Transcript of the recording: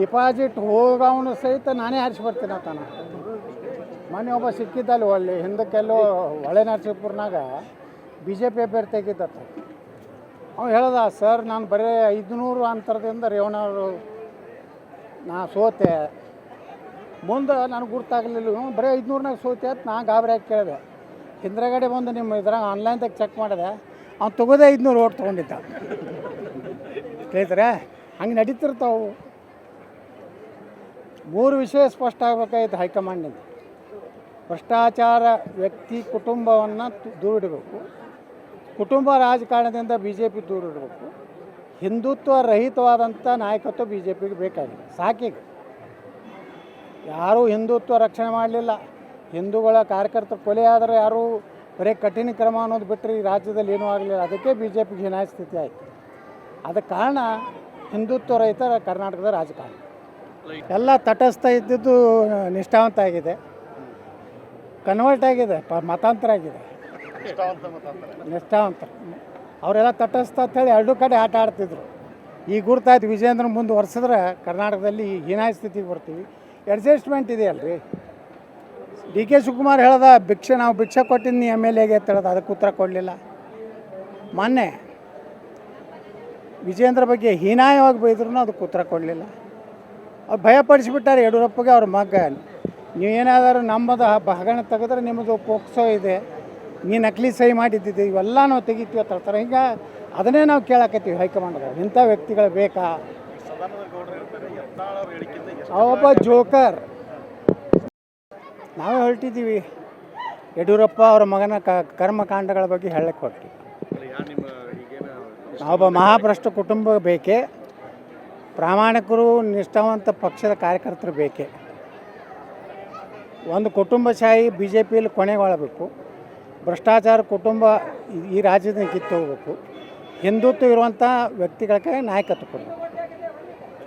Deposit ಹೋಗವನು ಸಹಿತ ನಾನೇ ಹರಿಸಿ ಬರ್ತೀನಿ ತಾನ ಮೊನ್ನೆ ಒಬ್ಬ ಸಿಕ್ಕಿದ್ದಲ್ಲಿ ಒಳ್ಳೆ ಹಿಂದಕ್ಕೆಲ್ಲೋ ಹೊಳೆ ನರಸಿಂಪುರ್ನಾಗ ಬಿ ಜೆ ಪಿ ಅಭ್ಯರ್ಥಿ ಆಗಿದ್ದತ್ತ ಅವ್ನು ಹೇಳ್ದ, ಸರ್, ನಾನು ಬರೀ ಐದುನೂರು ಅಂತರದಿಂದ ರೇವಣ್ಣವರು ನಾ ಸೋತೆ. ಮುಂದೆ ನನಗೆ ಗುರ್ತಾಗಲಿಲ್ಲ ಬರೀ ಐದುನೂರನಾಗ ಸೋತೆ ಅಂತ ನಾ ಗಾಬರಿ ಆಗಿ ಕೇಳಿದೆ. ಹಿಂದ್ರಗಡೆ ಬಂದು ನಿಮ್ಮ ಇದ್ರಾಗ ಆನ್ಲೈನ್ದಾಗ ಚೆಕ್ ಮಾಡಿದೆ, ಅವ್ನು ತಗೋದೇ ಐದುನೂರು ಓಟ್ ತೊಗೊಂಡಿದ್ದ. ಸ್ನೇಹಿತರೆ ಹಂಗೆ ನಡೀತಿರ್ತಾವು. ಮೂರು ವಿಷಯ ಸ್ಪಷ್ಟ ಆಗಬೇಕಾಯ್ತು ಹೈಕಮಾಂಡಿಂದ. ಭ್ರಷ್ಟಾಚಾರ ವ್ಯಕ್ತಿ ಕುಟುಂಬವನ್ನು ದೂರಿಡಬೇಕು. ಕುಟುಂಬ ರಾಜಕಾರಣದಿಂದ ಬಿ ಜೆ ಪಿ ದೂರಿಡಬೇಕು. ಹಿಂದುತ್ವ ರಹಿತವಾದಂಥ ನಾಯಕತ್ವ ಬಿ ಜೆ ಪಿಗೆ ಬೇಕಾಗಿದೆ. ಸಾಕೀಗ. ಯಾರೂ ಹಿಂದುತ್ವ ರಕ್ಷಣೆ ಮಾಡಲಿಲ್ಲ. ಹಿಂದೂಗಳ ಕಾರ್ಯಕರ್ತರು ಕೊಲೆ ಆದರೆ ಯಾರೂ ಬರೀ ಕಠಿಣ ಕ್ರಮ ಅನ್ನೋದು ಬಿಟ್ಟರೆ ಈ ರಾಜ್ಯದಲ್ಲಿ ಏನೂ ಆಗಲಿಲ್ಲ. ಅದಕ್ಕೆ ಬಿ ಜೆ ಪಿಗೆ ಹೀನಾಯ ಸ್ಥಿತಿ ಆಯಿತು. ಅದಕ್ಕೆ ಕಾರಣ ಹಿಂದುತ್ವ ರಹಿತ ಕರ್ನಾಟಕದ ರಾಜಕಾರಣ. ಎಲ್ಲ ತಟಸ್ಥ ಇದ್ದಿದ್ದು ನಿಷ್ಠಾವಂತ ಆಗಿದೆ. ಕನ್ವರ್ಟ್ ಆಗಿದೆ ಮತಾಂತರ ಆಗಿದೆ. ನಿಷ್ಠಾವಂತ. ಅವರೆಲ್ಲ ತಟಸ್ಥ ಅಂತೇಳಿ ಎರಡು ಕಡೆ ಆಟ ಆಡ್ತಿದ್ರು. ಈಗ ಗುರ್ತಾಯ್ತು ವಿಜೇಂದ್ರ ಮುಂದುವರ್ಸಿದ್ರೆ ಕರ್ನಾಟಕದಲ್ಲಿ ಹೀನಾಯ ಸ್ಥಿತಿಗೆ ಬರ್ತೀವಿ. ಅಡ್ಜಸ್ಟ್ಮೆಂಟ್ ಇದೆಯಲ್ರಿ? ಡಿ ಕೆ ಶಿವಕುಮಾರ್ ಹೇಳ್ದ, ಭಿಕ್ಷೆ ನಾವು ಭಿಕ್ಷೆ ಕೊಟ್ಟಿನಿ ಎಂ ಎಲ್ ಎಗೆ ಅಂತ ಹೇಳ್ದ, ಅದಕ್ಕೆ ಉತ್ತರ ಕೊಡಲಿಲ್ಲ. ಮೊನ್ನೆ ವಿಜೇಂದ್ರ ಬಗ್ಗೆ ಹೀನಾಯವಾಗಿ ಬೈದ್ರೂ ಅದಕ್ಕೆ ಉತ್ತರ ಕೊಡಲಿಲ್ಲ. ಅವ್ರು ಭಯಪಡಿಸಿಬಿಟ್ಟಾರೆ ಯಡಿಯೂರಪ್ಪಗೆ ಅವ್ರ ಮಗ. ನೀವೇನಾದರೂ ನಮ್ಮದು ಹ- ಹಗರಣ ತೆಗೆದ್ರೆ ನಿಮ್ಮದು ಪೋಕ್ಸೋ ಇದೆ. ನೀ ನಕಲಿ ಸಹಿ ಮಾಡಿದ್ದಿದೆ ಇವೆಲ್ಲ ನಾವು ತೆಗಿತೀವಿ ಅಂತ ಹೇಳ್ತಾರೆ ಹಿಂಗೆ ಅದನ್ನೇ ನಾವು ಕೇಳಾಕತ್ತೀವಿ ಹೈಕಮಾಂಡ್ಗೆ. ಇಂಥ ವ್ಯಕ್ತಿಗಳು ಬೇಕಾ? ಅವೊಬ್ಬ ಜೋಕರ್. ನಾವೇ ಹೊರಟಿದ್ದೀವಿ. ಯಡಿಯೂರಪ್ಪ ಅವರ ಮಗನ ಕ ಕರ್ಮಕಾಂಡಗಳ ಬಗ್ಗೆ ಹೇಳಕ್ಕೆ ಹೊರಟಿವಿ ನಾವೊಬ್ಬ ಮಹಾಭ್ರಷ್ಟ ಕುಟುಂಬ ಬೇಕೇ? ಪ್ರಾಮಾಣಿಕರು ನಿಷ್ಠಾವಂತ ಪಕ್ಷದ ಕಾರ್ಯಕರ್ತರು ಬೇಕೇ. ಒಂದು ಕುಟುಂಬಶಾಹಿ ಬಿ ಜೆ ಪಿಯಲ್ಲಿ ಕೊನೆಗೊಳ್ಳಬೇಕು ಭ್ರಷ್ಟಾಚಾರ ಕುಟುಂಬ ಈ- ರಾಜ್ಯದಿಂದ ಕಿತ್ತು ಹೋಗಬೇಕು ಹಿಂದುತ್ವ ಇರುವಂಥ ವ್ಯಕ್ತಿಗಳಿಗೆ ನಾಯಕತ್ವ ಕೊಡಬೇಕು.